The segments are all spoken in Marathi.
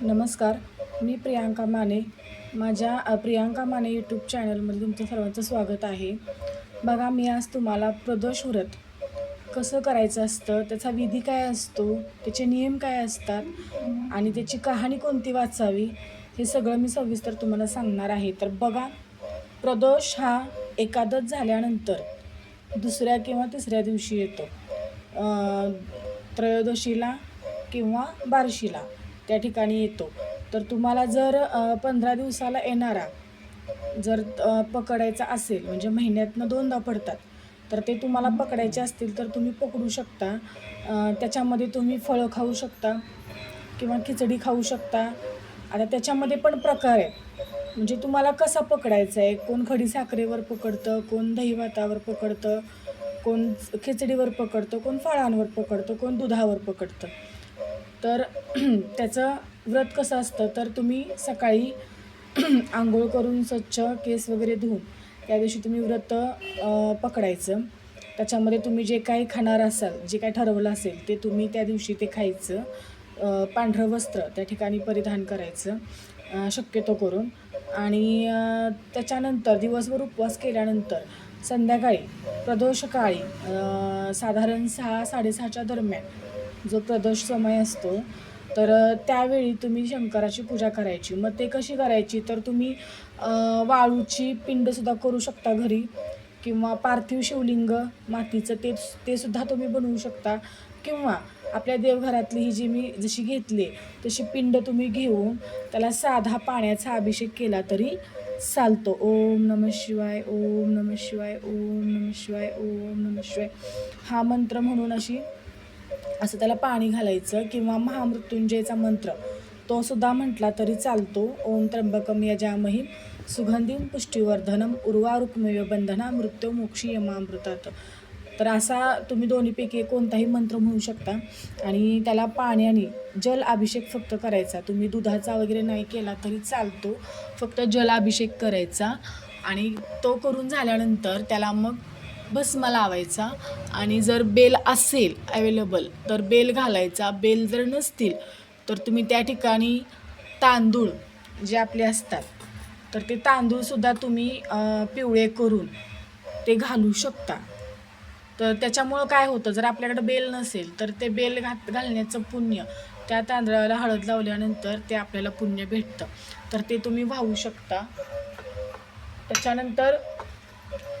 नमस्कार मी प्रियांका माने. माझ्या प्रियांका माने यूट्यूब चॅनलमध्ये तुमचं सर्वांचं स्वागत आहे. बघा मी आज तुम्हाला प्रदोष व्रत कसं करायचं असतं त्याचा विधी काय असतो त्याचे नियम काय असतात आणि त्याची कहाणी कोणती वाचावी हे सगळं मी सविस्तर तुम्हाला सांगणार आहे. तर बघा प्रदोष हा एकादश झाल्यानंतर दुसऱ्या किंवा तिसऱ्या दिवशी येतो. त्रयोदशीला किंवा बारशीला. त्या ठिकाणी येतो. तर तुम्हाला जर पंधरा दिवसाला येणारा जर पकडायचा असेल म्हणजे महिन्यातनं दोनदा पडतात तर ते तुम्हाला पकडायचे असतील तर तुम्ही पकडू शकता. त्याच्यामध्ये तुम्ही फळं खाऊ शकता किंवा खिचडी खाऊ शकता. आता त्याच्यामध्ये पण प्रकार आहे म्हणजे तुम्हाला कसा पकडायचा आहे? कोण खडी साखरेवर पकडतं कोण दही भातावर पकडतं कोण खिचडीवर पकडतं कोण फळांवर पकडतं कोण दुधावर पकडतं? तर त्याचं व्रत कसं असतं? तर तुम्ही सकाळी आंघोळ करून स्वच्छ केस वगैरे धुवून त्या दिवशी तुम्ही व्रत पकडायचं. त्याच्यामध्ये तुम्ही जे काही खाणार असाल जे काही ठरवलं असेल ते तुम्ही त्या दिवशी ते खायचं. पांढरं वस्त्र त्या ठिकाणी परिधान करायचं शक्यतो करून. आणि त्याच्यानंतर दिवसभर उपवास केल्यानंतर संध्याकाळी प्रदोषकाळी साधारण सहा साडेसहाच्या दरम्यान जो प्रदोष समय असतो तर त्यावेळी तुम्ही शंकराची पूजा करायची. मग ते कशी करायची? तर तुम्ही वाळूची पिंडसुद्धा करू शकता घरी किंवा पार्थिव शिवलिंग मातीचं ते ते सुद्धा तुम्ही बनवू शकता. किंवा आपल्या देवघरातली ही जी मी जशी घेतली तशी पिंड तुम्ही घेऊन त्याला साधा पाण्याचा अभिषेक केला तरी चालतो. ओम नम शिवाय ओम नम शिवाय ओम नम शिवाय ओम नम शिवाय. हा मंत्र म्हणून अशी असं त्याला पाणी घालायचं किंवा महामृत्युंजयचा मंत्र. तो सुद्धा म्हटला तरी चालतो. ओम त्र्यंबकम यजामही सुगंधी पुष्टीवर्धनम उर्वारुक्मेव बंधना मृत्यू मोक्षी यमामृतात. तर असा तुम्ही दोन्हीपैकी कोणताही मंत्र म्हणू शकता. आणि त्याला पाण्याने जल अभिषेक फक्त करायचा. तुम्ही दुधाचा वगैरे नाही केला तरी चालतो. फक्त जल अभिषेक करायचा. आणि तो करून झाल्यानंतर त्याला मग भस्म लावायचा आणि जर बेल असेल अवेलेबल तर बेल घालायचा. बेल जर नसतील तर तुम्ही त्या ठिकाणी तांदूळ जे आपले असतात तर ते तांदूळसुद्धा तुम्ही पिवळे करून ते घालू शकता. तर त्याच्यामुळं काय होतं जर आपल्याकडे बेल नसेल तर ते बेल घात घालण्याचं पुण्य त्या तांदळाला हळद लावल्यानंतर ते आपल्याला पुण्य भेटतं. तर ते तुम्ही वाहू शकता. त्याच्यानंतर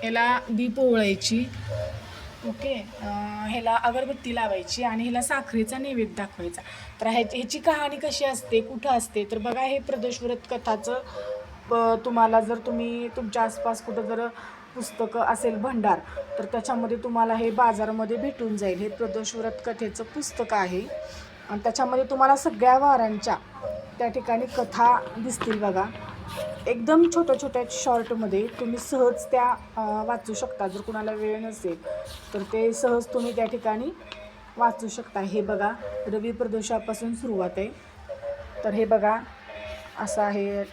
ह्याला दीप ओवळायची ओके? ह्याला अगरबत्ती लावायची आणि ह्याला साखरेचा नैवेद्य दाखवायचा. तर ह्या ह्याची कहाणी कशी असते कुठं असते तर बघा हे प्रदोषव्रत कथाचं तुम्हाला जर तुम्ही तुमच्या आसपास कुठं जर पुस्तकं असेल भंडार तर त्याच्यामध्ये तुम्हाला हे बाजारामध्ये भेटून जाईल. हे प्रदोषव्रत कथेचं पुस्तक आहे. आणि त्याच्यामध्ये तुम्हाला सगळ्या वारांच्या त्या ठिकाणी कथा दिसतील बघा. एकदम छोट्या छोट्या शॉर्टमध्ये तुम्ही सहज त्या वाचू शकता. जर कुणाला वेळ नसेल तर ते सहज तुम्ही त्या ठिकाणी वाचू शकता. हे बघा रवी प्रदोषापासून सुरुवात आहे. तर हे बघा असं आहे.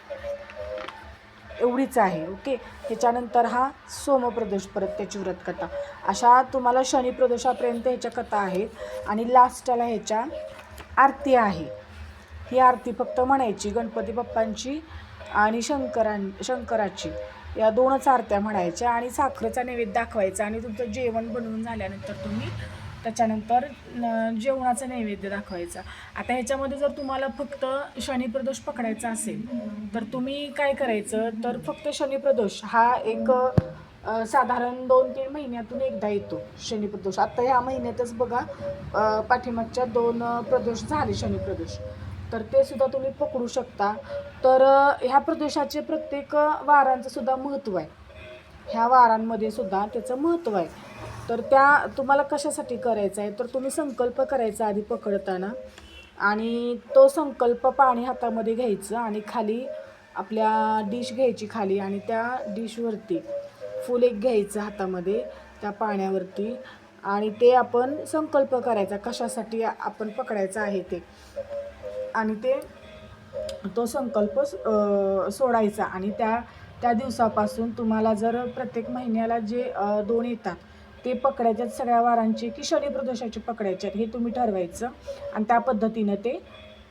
एवढीच आहे ओके? ह्याच्यानंतर हा सोमप्रदोष परत त्याची व्रतकथा. अशा तुम्हाला शनी प्रदोषापर्यंत ह्याच्या कथा आहेत. आणि लास्टला ह्याच्या आरती आहे. ही आरती फक्त म्हणायची गणपती बाप्पांची आणि शंकरां शंकराची. या दोनच आरत्या म्हणायच्या आणि साखरेचा नैवेद्य दाखवायचा आणि तुमचं जेवण बनवून झाल्यानंतर तुम्ही त्याच्यानंतर जेवणाचा नैवेद्य दाखवायचा. आता ह्याच्यामध्ये जर तुम्हाला फक्त शनिप्रदोष पकडायचा असेल तर तुम्ही काय करायचं? तर फक्त शनिप्रदोष हा एक साधारण दोन तीन महिन्यातून एकदा येतो शनिप्रदोष आता ह्या महिन्यातच बघा पाठीमागच्या दोन प्रदोष झाले शनिप्रदोष तर ते सुद्धा तुम्ही पकडू शकता. तर ह्या प्रदेशाचे प्रत्येक वारांचं सुद्धा महत्त्व आहे. ह्या वारांमध्ये सुद्धा त्याचं महत्त्व आहे. तर त्या तुम्हाला कशासाठी करायचं आहे? तर तुम्ही संकल्प करायचा आधी पकडताना. आणि तो संकल्प पाणी हातामध्ये घ्यायचं आणि खाली आपल्या डिश घ्यायची खाली आणि त्या डिशवरती फुल एक घ्यायचं हातामध्ये त्या पाण्यावरती. आणि ते आपण संकल्प करायचा कशासाठी आपण पकडायचं आहे ते. आणि ते तो संकल्प सोडायचा. आणि त्या त्या दिवसापासून तुम्हाला जर प्रत्येक महिन्याला जे दोन येतात ते पकडायच्यात सगळ्या वारांचे की शनी प्रदोषाचे पकडायचे हे तुम्ही ठरवायचं. आणि त्या पद्धतीनं ते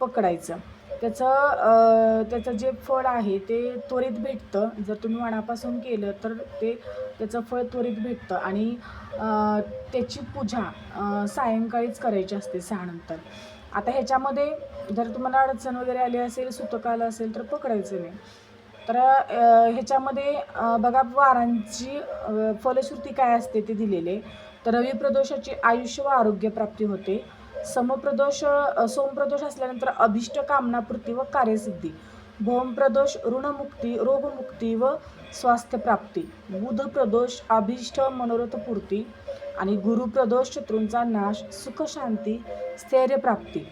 पकडायचं. त्याचं त्याचं जे फळ आहे ते त्वरित भेटतं. जर तुम्ही मनापासून केलं तर ते त्याचं फळ त्वरित भेटतं. आणि त्याची पूजा सायंकाळीच करायची असते सहानंतर. आता ह्याच्यामध्ये जर तुम्हाला अडचण वगैरे आली असेल सुतक आलं असेल तर पकडायचं नाही. तर ह्याच्यामध्ये बघा वारांची फलश्रुती काय असते ते दिलेले. तर रवी प्रदोषाची आयुष्य व आरोग्य प्राप्ती होते. समप्रदोष सोमप्रदोष असल्यानंतर अभिष्ट कामनापूर्ती व कार्यसिद्धी. भौमप्रदोष ऋणमुक्ती रोगमुक्ती व स्वास्थ्यप्राप्ती. बुध प्रदोष अभिष्ट मनोरथपूर्ती. आणि गुरुप्रदोष शत्रूंचा नाश सुखशांती स्थैर्यप्राप्ती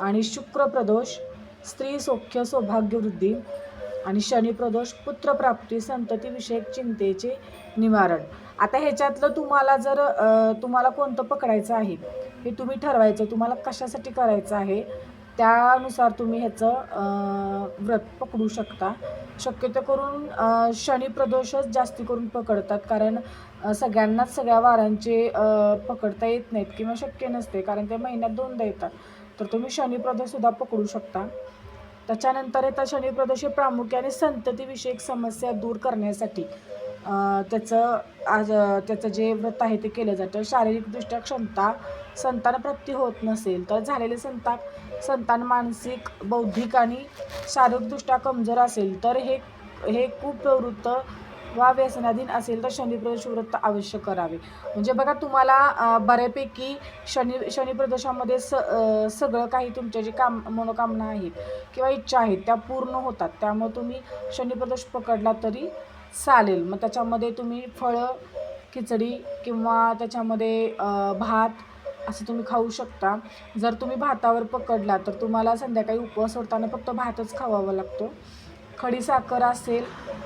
आणि शुक्रप्रदोष स्त्री सौख्य सौभाग्यवृद्धी आणि शनिप्रदोष पुत्रप्राप्ती संततीविषयक चिंतेचे निवारण. आता ह्याच्यातलं तुम्हाला जर तुम्हाला कोणतं पकडायचं आहे हे तुम्ही ठरवायचं तुम्हाला कशासाठी करायचं आहे त्यानुसार तुम्ही ह्याचं व्रत पकडू शकता. शक्यतो करून शनी शनिप्रदोषच जास्ती करून पकडतात. कारण सगळ्यांनाच सगळ्या वारांचे पकडता येत नाहीत किंवा शक्य नसते. कारण ते महिन्यात दोनदा येतात. तर तुम्ही शनिप्रदोषसुद्धा पकडू शकता. त्याच्यानंतर येतात शनिप्रदोष हे प्रामुख्याने संततीविषयक समस्या दूर करण्यासाठी. त्याचं आज त्याचं जे व्रत आहे ते केलं जातं. शारीरिकदृष्ट्या क्षमता संतानप्राप्ती होत नसेल तर झालेले संतान संतान मानसिक बौद्धिक आणि शारीरिकदृष्ट्या कमजोर असेल तर हे हे कुप्रवृत्त वा व्यसनाधीन असेल तर शनिप्रदोष व्रत अवश्य करावे. म्हणजे बघा तुम्हाला बऱ्यापैकी शनी शनिप्रदोषामध्ये स सगळं काही तुमच्या जे काम मनोकामना आहेत किंवा इच्छा आहेत त्या पूर्ण होतात. त्यामुळे तुम्ही शनिप्रदोष पकडला तरी चालेल. मग त्याच्यामध्ये तुम्ही फळं खिचडी किंवा त्याच्यामध्ये भात असं तुम्ही खाऊ शकता. जर तुम्ही भातावर पकडला तर तुम्हाला संध्याकाळी उपवास सोडताना फक्त भातच खावावा लागतो. खडी साखर असेल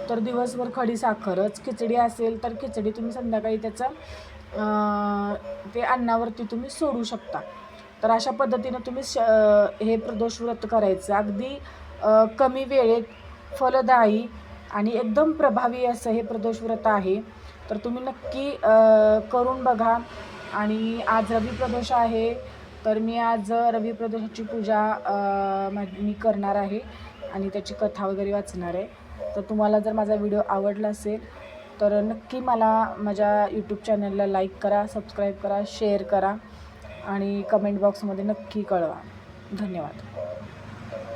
तर दिवसभर खडी साखरच. खिचडी असेल तर खिचडी तुम्ही संध्याकाळी त्याचं ते अन्नावरती तुम्ही सोडू शकता. तर अशा पद्धतीनं तुम्ही श हे प्रदोष व्रत करायचं. अगदी कमी वेळेत फलदायी आणि एकदम प्रभावी असं हे प्रदोष व्रत आहे. तर तुम्ही नक्की करून बघा. आणि आज रवी प्रदोष आहे तर मी आज रवी प्रदोषाची पूजा मी करणार आहे. आणि त्याची कथा वगैरे वाचणार आहे. तर तुम्हाला जर माझा व्हिडिओ आवडला असेल तर नक्की मला माझ्या यूट्यूब चॅनलला लाईक करा सबस्क्राईब करा शेअर करा. आणि कमेंट बॉक्समध्ये नक्की कळवा. धन्यवाद.